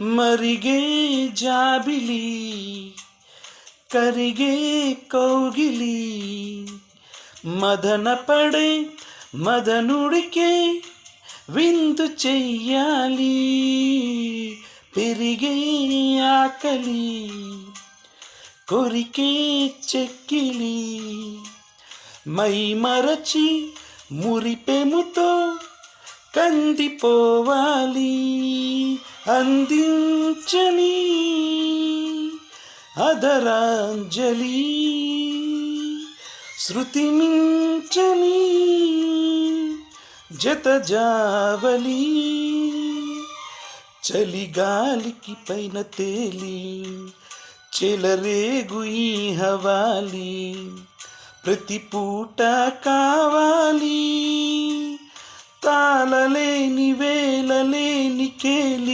మరిగే జాబిలి కరిగే కౌగిలి. మదన పడే మదనుడికే విందు చెయ్యాలి పెరిగే ఆకలి కొరికే చెక్కిలి. మై మరచి మురిపెముతో కందిపోవాలి. అందించని అదరాంజలి శృతిమించని జతజావలి చలిగాలికి పైన తేలి చెలరేగు ఈ హవాలి ప్రతి పూట కావాలి తాళలేని వేళలేని కేలి.